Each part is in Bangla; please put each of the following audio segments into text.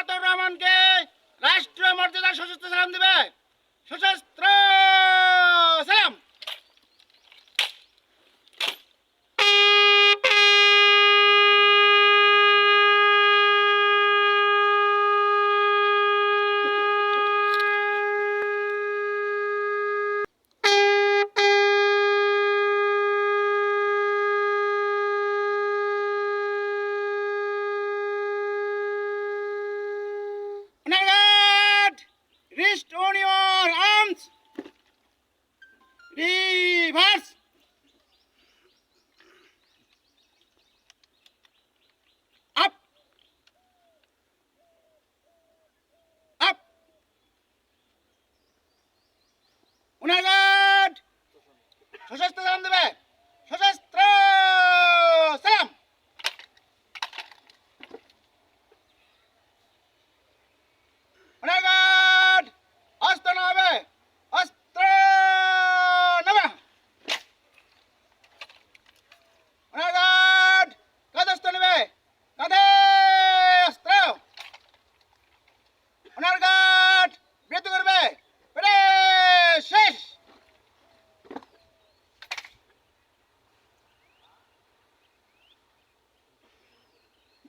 আতর রহমানকে রাষ্ট্রীয় মর্যাদা সশস্ত্র সালাম দিবে। সশস্ত্র সশস্ত্র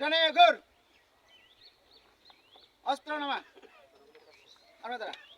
ডানে ঘর। অস্ত্র নামা। আমরা তারা